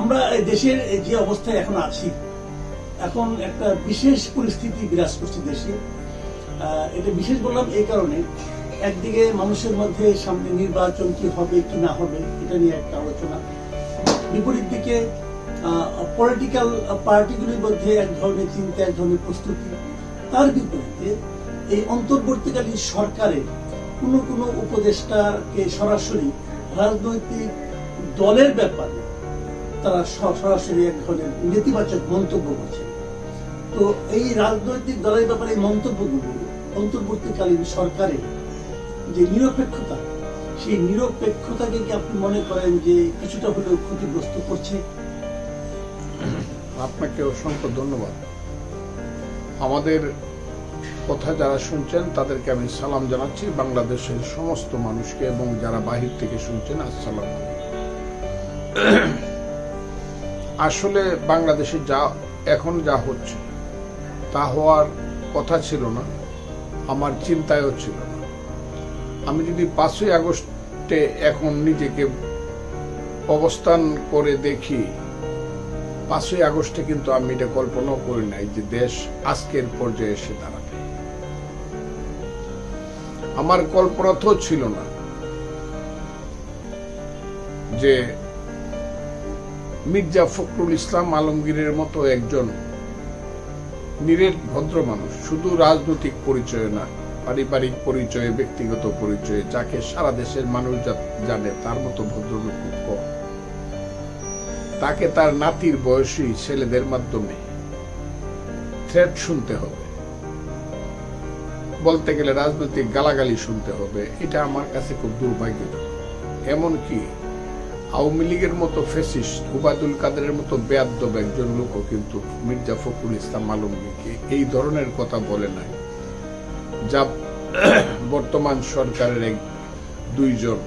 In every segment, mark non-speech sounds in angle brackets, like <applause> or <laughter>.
আমরা দেশের যে অবস্থায় এখন আছি, এখন একটা বিশেষ পরিস্থিতি বিরাজ করছে দেশে। এটা বিশেষ বললাম এই কারণে, একদিকে মানুষের মধ্যে সামনে নির্বাচন কি হবে কি না হবে, এটা নিয়ে একটা আলোচনা। বিপরীত দিকে পলিটিক্যাল পার্টিগুলির মধ্যে এক ধরনের চিন্তা, এক ধরনের প্রস্তুতি। তার বিপরীতে, এই অন্তর্বর্তীকালীন সরকারের কোনো কোনো উপদেষ্টাকে সরাসরি রাজনৈতিক দলের ব্যাপারে তারা সরাসরি ধরনের নেতিবাচক মন্তব্য করছে। তো এই রাজনৈতিক দলের ব্যাপারে এই মন্তব্যগুলো, অন্তর্বর্তীকালীন সরকারের যে নিরপেক্ষতা, সেই নিরপেক্ষতাকে কি আপনি মনে করেন যে কিছুটা হলেও ক্ষতিগ্রস্ত করছে? আপনাকে অসংখ্য ধন্যবাদ। আমাদের কথা যারা শুনছেন, তাদেরকে আমি সালাম জানাচ্ছি। বাংলাদেশের সমস্ত মানুষকে এবং যারা বাহির থেকে শুনছেন, আসসালাম আসলে বাংলাদেশে যা, এখন যা হচ্ছে, তা হওয়ার কথা ছিল না, আমার চিন্তায়ও ছিল না। আমি যদি পাঁচই আগস্টে এখন নিজেকে অবস্থান করে দেখি, পাঁচই আগস্টে কিন্তু আমি এটা কল্পনাও করি নাই যে দেশ আজকের পর্যায়ে এসে দাঁড়াবে। আমার কল্পনা তো ছিল না যে মির্জা ফখরুল ইসলাম আলমগীরের মতো একজন নিরেট ভদ্র মানুষ। শুধু রাজনৈতিক পরিচয় না, পারিবারিক পরিচয়ে, ব্যক্তিগত পরিচয়ে, যাকে সারা দেশের মানুষ জানে তার মতো ভদ্রলোক খুব কম। তাকে তার নাতির বয়সী ছেলেদের মাধ্যমে থ্রেট শুনতে হবে। বলতে গেলে রাজনৈতিক গালাগালি শুনতে হবে। এটা আমার কাছে খুব দুর্ভাগ্যজনক। এমনকি আওয়ামী লীগের মতো ফেসিস্ট উবায়দুল কাদেরের মতো বেয়াদ্দব একজন লোকও কিন্তু মির্জা ফখরুল ইসলাম আলমগীরকে এই ধরনের কথা বলে নাই। যা <coughs> বর্তমান সরকারের এক দুইজন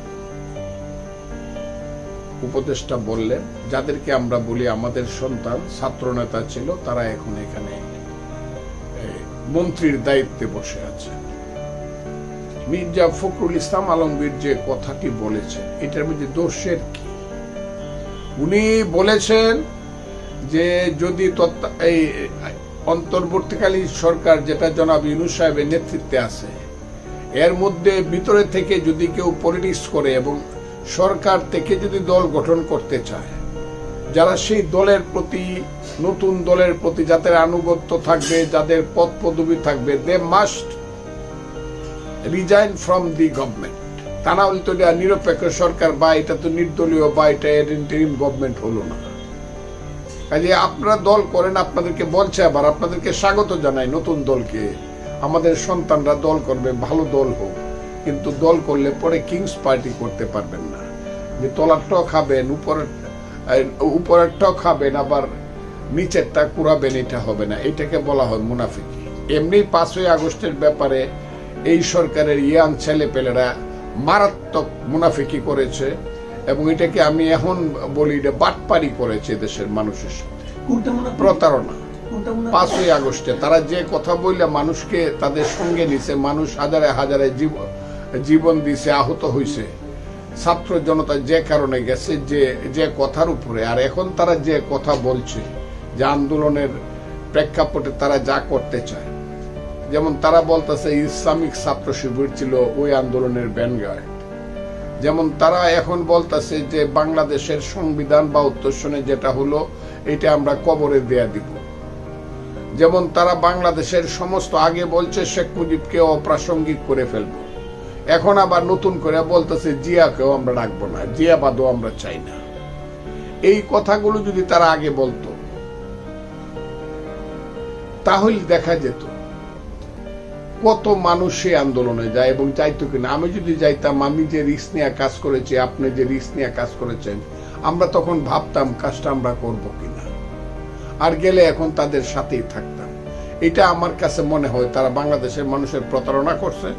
উপদেষ্টা বললেন, যাদেরকে আমরা বলি আমাদের সন্তান, ছাত্রনেতা ছিল, তারা এখন এখানে মন্ত্রীর দায়িত্বে বসে আছে। মির্জা ফখরুল ইসলাম আলমগীর যে কথাটি বলেছেন, এটার মধ্যে দোষের কি? বলেছেন যে যদি এই অন্তর্বর্তীকালীন সরকার, যেটা জনাব ইউনুস সাহেবের নেতৃত্বে আছে, এর মধ্যে ভিতরে থেকে যদি কেউ পলিটিক্স করে এবং সরকার থেকে যদি দল গঠন করতে চায়, যারা সেই দলের প্রতি, নতুন দলের প্রতি যাদের আনুগত্য থাকবে, যাদের পদ পদবি থাকবে they must resign from the government তা হলে তো নিরপেক্ষ সরকার, বা এটা তো নির্দলীয়, বা এটা ইন্টারিম গভর্নমেন্ট হলো না। কাজে আপনারা দল করেন, আপনাদেরকে বলছে আবার, আপনাদেরকে স্বাগত জানাই নতুন দলকে। আমাদের সন্তানরা দল করবে, ভালো দল হোক, কিন্তু দল করলে পরে কিংস পার্টি করতে পারবেন না। যে তলার তলারটাও খাবেন, উপরের উপরেরটাও খাবেন, আবার নিচেরটা কুড়াবেন, এটা হবে না। এটাকে বলা হয় মুনাফিকি। এমনি পাঁচই আগস্টের ব্যাপারে এই সরকারের ইয়াং ছেলেপেলেরা মারাত্মক মুনাফিকি করেছে এবং এটাকে আমি এখন বলি এটা বাটপারি করেছে দেশের মানুষের সাথে? প্রতারণা? পাঁচই আগস্টে তারা যে কথা বললে মানুষকে তাদের সঙ্গে নিছে মানুষ হাজারে হাজারে জীব- জীবন দিছে আহত হয়েছে ছাত্র জনতা যে কারণে গেছে যে যে কথার উপরে। আর এখন তারা যে কথা বলছে যে আন্দোলনের প্রেক্ষাপটে তারা যা করতে চায়। যেমন তারা বলতেছে, ইসলামিক ছাত্র শিবির ছিল ওই আন্দোলনের ব্যানগার্ড যেমন তারা এখন বলতেছে যে, বাংলাদেশের সংবিধান বা উত্তরসনে যেটা হলো, এটা আমরা কবরে দেয়া দিব। যেমন তারা বাংলাদেশের সমস্ত আগে বলছে, শেখ মুজিবকে অপ্রাসঙ্গিক করে ফেলব। এখন আবার নতুন করে বলতেছে, জিয়াকেও আমরা রাখব না জিয়াবাদও আমরা চাই না। এই কথাগুলো যদি তারা আগে বলতো, তাহলে দেখা যেত। কত মানুষ সেই আন্দোলনে যায় এবং যাইতো কিনা? আমি যদি যাইতাম, আমি যে রিস্ক নিয়ে কাজ করেছি, আপনি যে রিস্ক নিয়ে কাজ করেছেন, আমরা তখন ভাবতাম কাজটা আমরা করব কিনা? আর গেলে এখন তাদের সাথেই থাকতাম। এটা আমার কাছে মনে হয় তারা বাংলাদেশের মানুষের প্রতারণা করছে।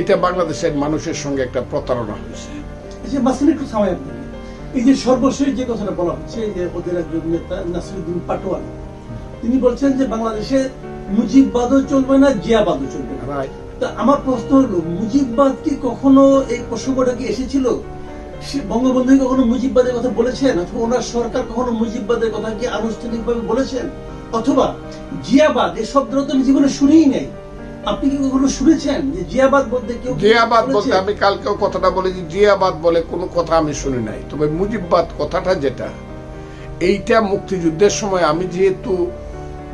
এটা বাংলাদেশের মানুষের সঙ্গে একটা প্রতারণা হয়েছে। এই যে সর্বশেষ যে কথাটা বলা হচ্ছে যে ওদের একজন নেতা নাসিরুদ্দিন পাটোয়ারি, তিনি বলছেন যে বাংলাদেশে মুজিববাদও চলবে না জিয়াবাদও চলবে না। তা আমার প্রশ্ন হলো মুজিববাদ কি কখনো এই প্রসঙ্গটা কি এসেছিল? বঙ্গবন্ধু কখনো মুজিববাদের কথা বলেছেন? অথবা ওনার সরকার কখনো মুজিববাদের কথা কি আনুষ্ঠানিকভাবে বলেছেন? অথবা জিয়াবাদ এই শব্দটা তো আমি জীবনে শুনেই নাই। আপনি কি কখনো শুনেছেন যে জিয়াবাদ বলতে কেউ জিয়াবাদ বলতে আমি কালকেও কথাটা বলেছি জিয়াবাদ বলে কোনো কথা আমি শুনি নাই। তবে মুজিববাদ কথাটা যেটা এইটা মুক্তিযুদ্ধের সময় আমি যেহেতু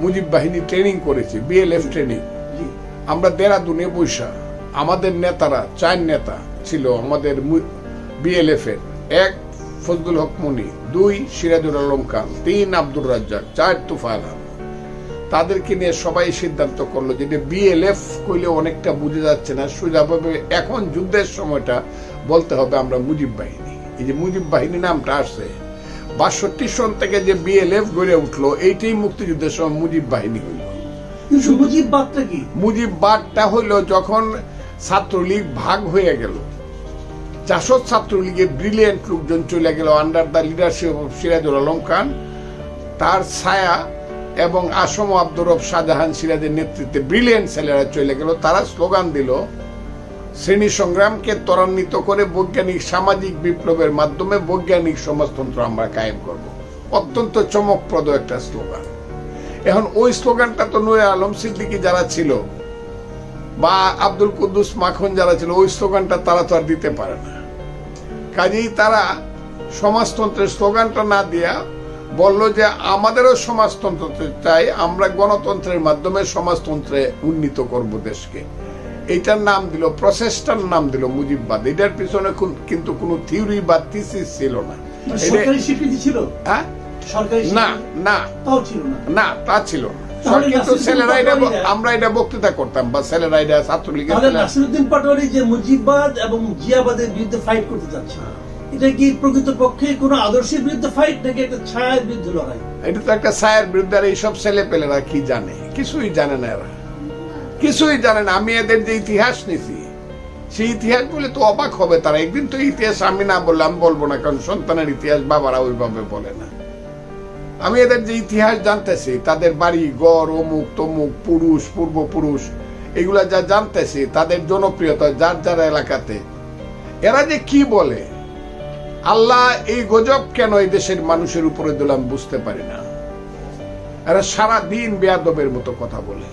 মুজিব বাহিনী ট্রেনিং করেছি বিএলএফ ট্রেনিং আমরা দেরাদুনে বৈশা আমাদের নেতারা চার নেতা ছিল আমাদের বিএলএফ এর। এক ফজলুল হক মনি দুই সিরাজুল আলম খান তিন আব্দুর রাজ্জাক চার আহমদ। তাদেরকে নিয়ে সবাই সিদ্ধান্ত করল যে বিএলএফ কইলে অনেকটা বুঝে যাচ্ছে না সোজাভাবে এখন যুদ্ধের সময়টা বলতে হবে আমরা মুজিব বাহিনী। এই যে মুজিব বাহিনী নামটা আসছে বাষট্টি সন থেকে যে বিএলএফ গড়ে উঠল এইটাই মুক্তিযুদ্ধের সময় মুজিব বাহিনী হইল। কিন্তু মুজিববাদটা কি? মুজিব বাদটা হইল যখন ছাত্রলীগ ভাগ হয়ে গেল। জাসদ ছাত্রলীগের ব্রিলিয়েন্ট লোকজন চলে গেল under the leadership of Sirajul Alam Khan. তার ছায়া এবং আসম আব্দুর রব শাহজাহান সিরাজের নেতৃত্বে ব্রিলিয়েন্ট ছেলেরা চলে গেল। তারা স্লোগান দিল শ্রেণি সংগ্রামকে ত্বরান্বিত করে বৈজ্ঞানিক সামাজিক বিপ্লবের মাধ্যমে বৈজ্ঞানিক সমাজতন্ত্র আমরা কায়েম করব। অত্যন্ত চমকপ্রদ একটা স্লোগান। এখন ওই স্লোগানটা তো নুরে আলম সিদ্দিকি যারা ছিল বা আব্দুল কুদ্দুস মাখন যারা ছিল, ওই স্লোগানটা তারা তো আর দিতে পারে না। কাজেই তারা সমাজতন্ত্রের স্লোগানটা না দিয়া বলল যে, আমাদেরও সমাজতন্ত্র চাই, আমরা গণতন্ত্রের মাধ্যমে সমাজতন্ত্রে উন্নীত করব দেশকে। এইটার নাম দিল প্রসেসটার নাম দিল মুজিববাদ এটার পিছনে কিন্তু কোনো থিওরি বা থিসিস ছিল না। মানে ছিল? হ্যাঁ? না না। না। তা ছিল না। কিন্তু ছেলেরা এটা আমরা এটা বক্তৃতা করতাম বা ছেলেরা এটা ছাত্রলীগের নাসিরুদ্দিন পাটোয়ারি যে মুজিববাদ এবং জিয়াবাদের বিরুদ্ধে ফাইট করতে যাচ্ছে এটা কি প্রকৃত পক্ষে কোনো আদর্শের বিরুদ্ধে ফাইট নাকি একটা ছায়ার বিরুদ্ধে লড়াই? এটা তো একটা ছায়ের বিরুদ্ধে আর এইসব ছেলে পেলেরা কি জানে? কিছুই জানে না এরা। কিছুই জানে না। আমি এদের যে ইতিহাস নিছি, সেই ইতিহাস বলে তো অবাক হবে তারা। একদিন তো ইতিহাস আমি না বললে, আমি বলব না, কারণ সন্তানের ইতিহাস বাবারা ওইভাবে বলে না। আমি এদের যে ইতিহাস জানতেছি, তাদের বাড়ি গড় অমুক, তমুক, পুরুষ, পূর্বপুরুষ, এগুলা যা জানতেছি, তাদের জনপ্রিয়তা যার যার এলাকাতে, এরা যে কি বলে, আল্লাহ এই গজব কেন এই দেশের মানুষের উপরে দিলাম বুঝতে পারি না। এরা সারা দিন বেয়াদবের মতো কথা বলে।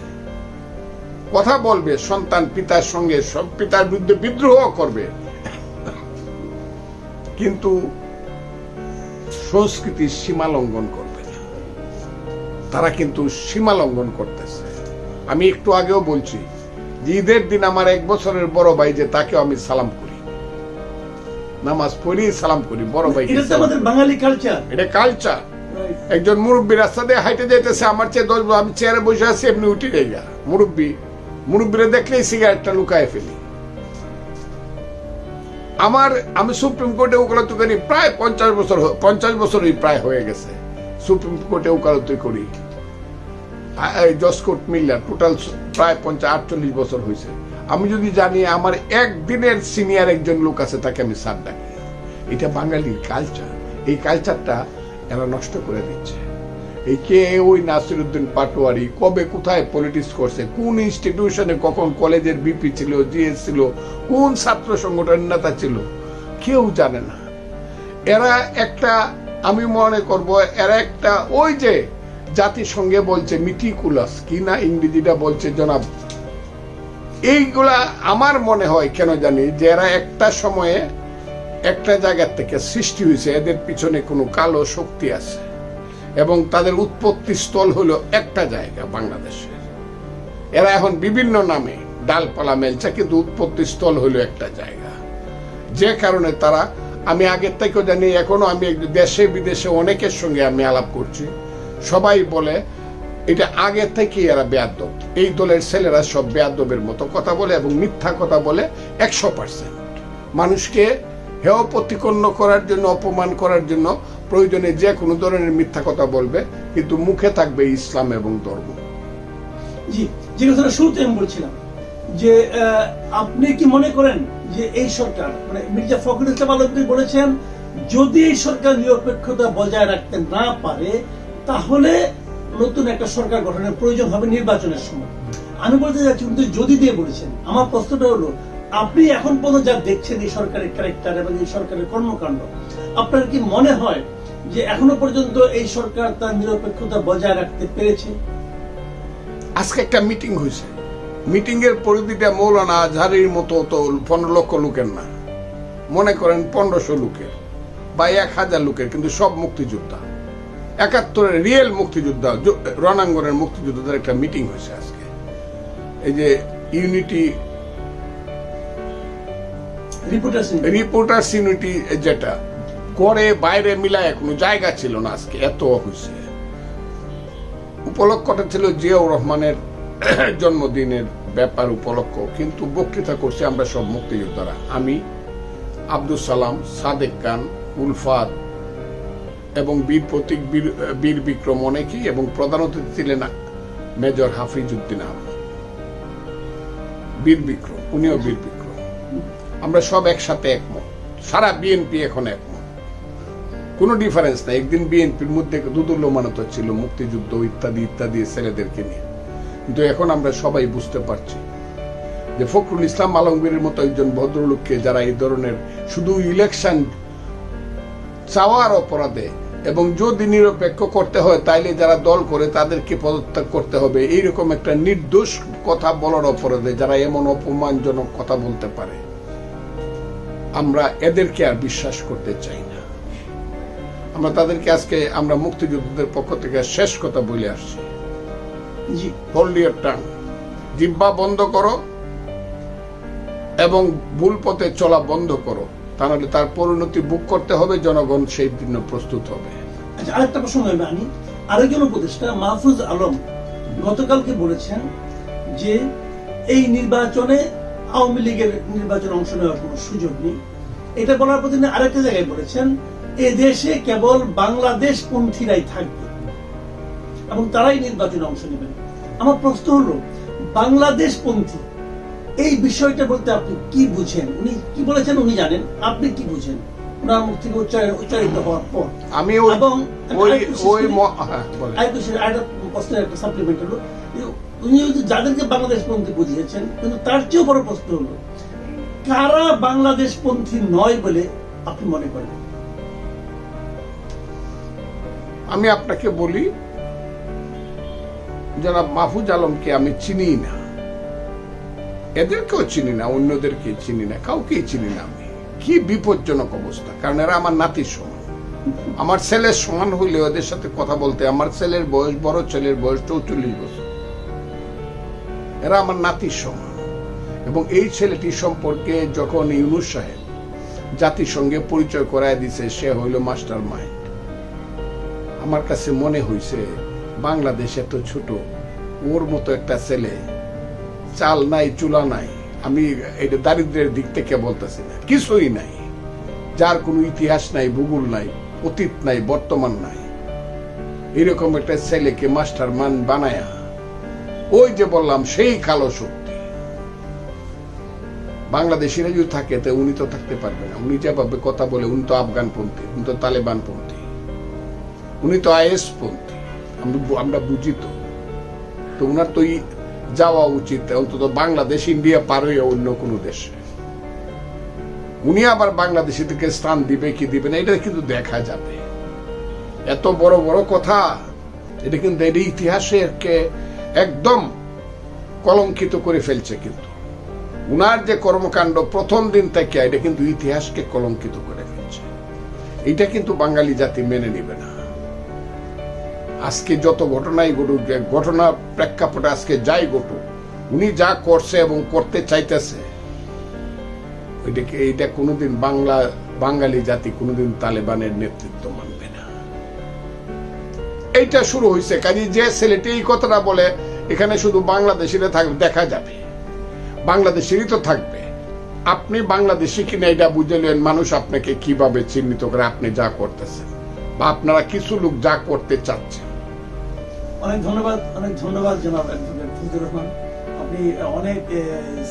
কথা বলবে সন্তান পিতার সঙ্গে সব পিতার বিরুদ্ধে বিদ্রোহ করবে। কিন্তু সংস্কৃতির সীমা লঙ্ঘন করবে না। তারা কিন্তু সীমা লঙ্ঘন করতেছে। আমি একটু আগেও বলছি যে ঈদের দিন আমার এক বছরের বড় ভাই যে তাকেও আমি সালাম করি। নামাজ পড়ি সালাম করি বড় ভাই এটা কালচার একজন মুরব্বী রাস্তা দিয়ে হাইটে যাইতেছে আমার চেয়ে দশ আমি চেয়ারে বসে আছি এমনি উঠে যাই মুরব্বী মুরব্বীরা দেখলেই সিগারেটটা লুকায় ফেলি। আমার, আমি সুপ্রিম কোর্টে ওকালতি করি, প্রায় পঞ্চাশ বছর পঞ্চাশ বছরই প্রায় হয়ে গেছে। সুপ্রিম কোর্টে ওকালতি করি। জসকোট মিল্লার টোটাল প্রায় পঞ্চাশ আটচল্লিশ বছর হয়েছে আমি যদি জানি আমার একদিনের সিনিয়র একজন লোক আছে, তাকে আমি সার ডাকি এটা বাঙালির কালচার এই কালচারটা এরা নষ্ট করে দিচ্ছে। এই কে ওই নাসিরুদ্দিন পাটোয়ারি কবে কোথায় পলিটিক্স করছে, কোন ইনস্টিটিউশনে কখন কলেজের বিপি ছিল জিএস ছিল, কোন ছাত্র সংগঠনের নেতা ছিল, কেউ জানে না। এরা একটা, আমি মনে করব, এরা একটা ওই যে জাতিসংঘে বলছে মিটিকুলাস কি না ইংরেজিটা বলছে জনাব? এইগুলা আমার মনে হয় কেন জানি যে এরা একটা সময়ে একটা জায়গার থেকে সৃষ্টি হয়েছে, এদের পিছনে কোনো কালো শক্তি আছে। এবং তাদের উৎপত্তি স্থল হলো একটা জায়গা বাংলাদেশে এরা এখন বিভিন্ন নামে ডালপালা মেলছে, কিন্তু উৎপত্তি স্থল হলো একটা জায়গা। যে কারণে তারা, আমি আগের থেকেও জানি, এখনও আমি দেশে, বিদেশে অনেকের সঙ্গে আমি আলাপ করছি। সবাই বলে, এটা আগে থেকেই এরা বেয়াদব। এই দলের ছেলেরা সব বেয়াদবের মতো কথা বলে এবং মিথ্যা কথা বলে একশো পার্সেন্ট। মানুষকে হেয় প্রতিপন্ন করার জন্য, অপমান করার জন্য প্রয়োজনে যে কোনো ধরনের মিথ্যা কথা বলবে, কিন্তু মুখে থাকবে ইসলাম এবং ধর্ম। জি যে কথাটা শুরুতে আমি বলছিলাম যে আপনি কি মনে করেন যে এই সরকার মানে মির্জা ফখরুল ইসলাম আলমগীর বলেছেন, যদি এই সরকার নিরপেক্ষতা বজায় রাখতে না পারে, তাহলে নতুন একটা সরকার গঠনের প্রয়োজন হবে নির্বাচনের সময়। আমি বলতে যাচ্ছি কিন্তু যদি দিয়ে বলেছেন। আমার প্রশ্নটা হলো, আপনি এখন পর্যন্ত যা দেখছেন এই সরকারের ক্যারেক্টার এবং এই সরকারের কর্মকাণ্ড, আপনার কি মনে হয় যে এখনও পর্যন্ত এই সরকার তার নিরপেক্ষতা বজায় রাখতে পেরেছে। আজকে একটা মিটিং হয়েছে। মিটিং এর পরিধিটা মৌলানা আজহারির মতো তো পনেরো লক্ষ লোকের না। মনে করেন পনেরোশো লোকের বা এক হাজার লোকের কিন্তু সব মুক্তিযোদ্ধা। একাত্তরের রিয়েল মুক্তিযোদ্ধা রণাঙ্গনের মুক্তিযোদ্ধাদের একটা মিটিং হয়েছে আজকে। এই যে ইউনিটি রিপোর্টার্স ইউনিটি যেটা করে বাইরে মিলায় কোনো জায়গা ছিল না আজকে, এত হয়েছে উপলক্ষটা ছিল জিয়াউর রহমানের <clears throat> জন্মদিনের ব্যাপার উপলক্ষ, কিন্তু বক্তৃতা করছি আমরা সব মুক্তিযোদ্ধারা। আমি আব্দুল সালাম, সাদেক খান, উলফাত এবং বীর প্রতীক বীর বিক্রম অনেকেই এবং প্রধান অতিথি ছিলেন মেজর হাফিজ উদ্দিন আহমদ। বীর বিক্রম, উনিও বীর বিক্রম। আমরা সব একসাথে একমত, সারা বিএনপি এখন একমত। কোনো ডিফারেন্স নাই। একদিন বিএনপির মধ্যে দুদুল্যমানত ছিল মুক্তিযুদ্ধ ইত্যাদি ইত্যাদি ছেলেদেরকে নিয়ে। কিন্তু এখন আমরা সবাই বুঝতে পারছি যে ফখরুল ইসলাম আলমগীরের মতো একজন ভদ্রলোককে যারা এই ধরনের শুধু ইলেকশন চাওয়ার অপরাধে এবং যদি নিরপেক্ষ করতে হয়, তাইলে যারা দল করে তাদেরকে পদত্যাগ করতে হবে। এইরকম একটা নির্দোষ কথা বলার অপরাধে যারা এমন অপমানজনক কথা বলতে পারে, আমরা এদেরকে আর বিশ্বাস করতে চাই আমরা তাদেরকে আজকে আমরা মুক্তিযোদ্ধাদের পক্ষ থেকে শেষ কথা বলে আসছি। হোল্ড জিব্বা বন্ধ করো এবং ভুল পথে চলা বন্ধ করো। তাহলে তার পরিণতি বুক করতে হবে জনগণ সেই দিন প্রস্তুত হবে। আচ্ছা আরেকটা প্রসঙ্গ আমি আরেকজন উপদেষ্টা মাহফুজ আলম গতকালকে বলেছেন যে এই নির্বাচনে আওয়ামী লীগের নির্বাচনে অংশ নেওয়ার কোনো সুযোগ নেই। এটা বলার পর তিনি আরেকটা জায়গায় বলেছেন এ দেশে কেবল বাংলাদেশ পন্থীরাই থাকবে। এবং তারাই নির্বাচনে অংশ নেবেন। আমার প্রশ্ন হলো বাংলাদেশ পন্থী এই বিষয়টা বলতে আপনি কি বুঝেন? উনি কি বলেছেন উনি জানেন। আপনি কি বুঝেন? ওনার মুখ থেকে উচ্চারণ উচ্চারিত হওয়ার পর। আমি এবং ওই ওই হ্যাঁ। আরেকটু আরেকটা একটা সাপ্লিমেন্ট হলো। উনি যাদেরকে বাংলাদেশ পন্থী বুঝিয়েছেন কিন্তু তার চেয়েও বড় প্রশ্ন হলো কারা বাংলাদেশ পন্থী নয় বলে আপনি মনে করেন? আমি আপনাকে বলি যারা মাহফুজ আলমকে আমি চিনি না। এদেরকেও চিনি না, অন্যদেরকে চিনি না, কাউকেই চিনি না আমি। কি বিপজ্জনক অবস্থা, কারণ এরা আমার নাতির সমান। আমার ছেলের সমান হইলে ওদের সাথে কথা বলতে, আমার ছেলের বয়স, বড় ছেলের বয়স চৌচল্লিশ বছর। এরা আমার নাতির সমান। এবং এই ছেলেটি সম্পর্কে যখন ইউনুস সাহেব জাতিসংঘে পরিচয় করায় দিছে, সে হইল মাস্টার মাইন্ড আমার কাছে মনে হইছে, বাংলাদেশ এত ছোট, ওর মতো একটা ছেলে, চাল নাই, চুলা নাই, আমি এটা দারিদ্রের দিক থেকে বলতেছি না, কিছুই নাই, যার কোনো ইতিহাস নাই, ভূগোল নাই, অতীত নাই, বর্তমান নাই, এরকম একটা ছেলেকে মাস্টার মান বানায়া, ওই যে বললাম, সেই কালো শক্তি। বাংলাদেশিরা যদি থাকে, তো উনি তো থাকতে পারবে না, উনি যেভাবে কথা বলে, উনি তো আফগান আফগানপন্থী, উনি তো তালেবানপন্থী। উনি তো আইএস পন্থী। আমরা বুঝি তো। তো উনার তো যাওয়া উচিত, অন্তত বাংলাদেশ, ইন্ডিয়া পার হয়ে অন্য কোনো দেশে। উনি আবার বাংলাদেশিদেরকে স্থান দিবে কি দিবে না, এটা কিন্তু দেখা যাবে। এত বড় বড় কথা, এটা কিন্তু এটা ইতিহাসকে একদম কলঙ্কিত করে ফেলছে কিন্তু। উনার যে কর্মকাণ্ড প্রথম দিন থেকে, এটা কিন্তু ইতিহাসকে কলঙ্কিত করে ফেলছে। এটা কিন্তু বাঙালি জাতি মেনে নিবে না। আজকে যত ঘটনাই ঘটুক ঘটনা প্রেক্ষাপটে আজকে যাই ঘটুক, উনি যা করছে এবং করতে চাইতেছে এটাকে এটা কোনোদিন বাংলা বাঙালি জাতি কোনোদিন তালেবানের নেতৃত্ব মানবে না। এইটা শুরু হয়েছে কাজে যে ছেলেটি এই কথাটা বলে, এখানে শুধু বাংলাদেশিরা থাকবে, দেখা যাবে। বাংলাদেশেরই তো থাকবে। আপনি বাংলাদেশি কিনা এটা বুঝে বুঝলেন মানুষ আপনাকে কীভাবে চিহ্নিত করে আপনি যা করতেছেন। বা আপনারা কিছু লোক যা করতে চাচ্ছেন। অনেক ধন্যবাদ অনেক ধন্যবাদ জনাব ফজলুর রহমান, আপনি অনেক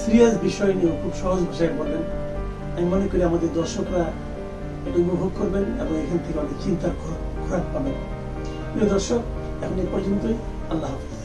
সিরিয়াস বিষয় নিয়ে খুব সহজ ভাষায় বললেন। আমি মনে করি আমাদের দর্শকরা এটা উপভোগ করবেন এবং এখান থেকে অনেক চিন্তার খোরাক পাবেন। প্রিয় দর্শক, এখন এ পর্যন্তই। আল্লাহ হাফিজ।